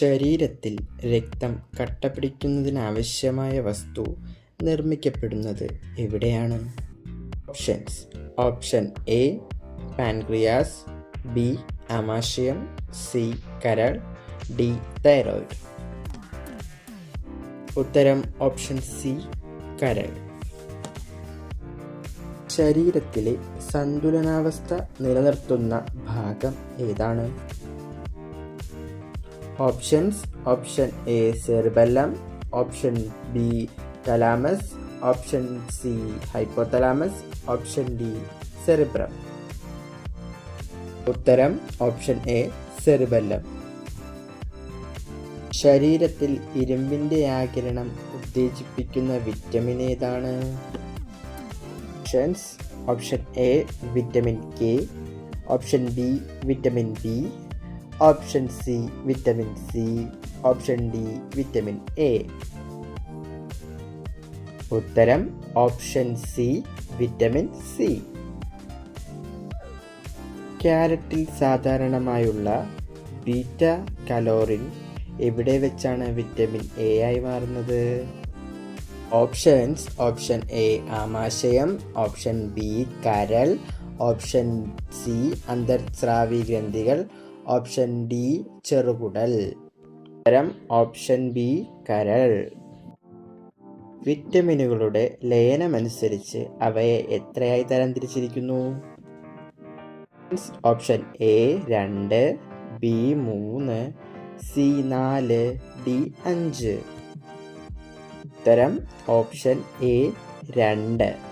ശരീരത്തിൽ രക്തം കട്ടപിടിക്കുന്നതിനാവശ്യമായ വസ്തു നിർമ്മിക്കപ്പെടുന്നത് എവിടെയാണ്? Options. Option A pancreas. B അമാശയം. C കരൾ. D thyroid. ഉത്തരം ഓപ്ഷൻ സി കരൾ. ശരീരത്തിലെ സന്തുലനാവസ്ഥ നിലനിർത്തുന്ന ഭാഗം ഏതാണ്? Options option A cerebellum option B thalamus option C hypothalamus option D cerebrum ഉത്തരം ഓപ്ഷൻ എ സെറിബെല്ലം ശരീരത്തിൽ ഇരുമ്പിന്റെ ആകിരണം ഉത്തേജിപ്പിക്കുന്ന വിറ്റമിൻ ഏതാണ്? Option A vitamin K option B vitamin B option C vitamin C option D vitamin A. ഉത്തരം option C vitamin C. ക്യാരറ്റിൽ സാധാരണമായുള്ള beta കലോറിൻ എവിടെ വെച്ചാണ് വിറ്റമിൻ എ ആയി മാറുന്നത്? ഓപ്ഷൻസ് ഓപ്ഷൻ എ ആമാശയം ഓപ്ഷൻ ബി കരൾ ഓപ്ഷൻ സി അന്തർസ്രാവി ഗ്രന്ഥികൾ ഓപ്ഷൻ ഡി ചെറുകുടൽ. ഉത്തരം ഓപ്ഷൻ ബി കരൾ. വിറ്റമിനുകളുടെ ലയനമനുസരിച്ച് അവയെ എത്രയായി തരംതിരിച്ചിരിക്കുന്നു? ഓപ്ഷൻ എ രണ്ട് ബി മൂന്ന് സി നാല് ഡി അഞ്ച്. ഉത്തരം ഓപ്ഷൻ എ രണ്ട്.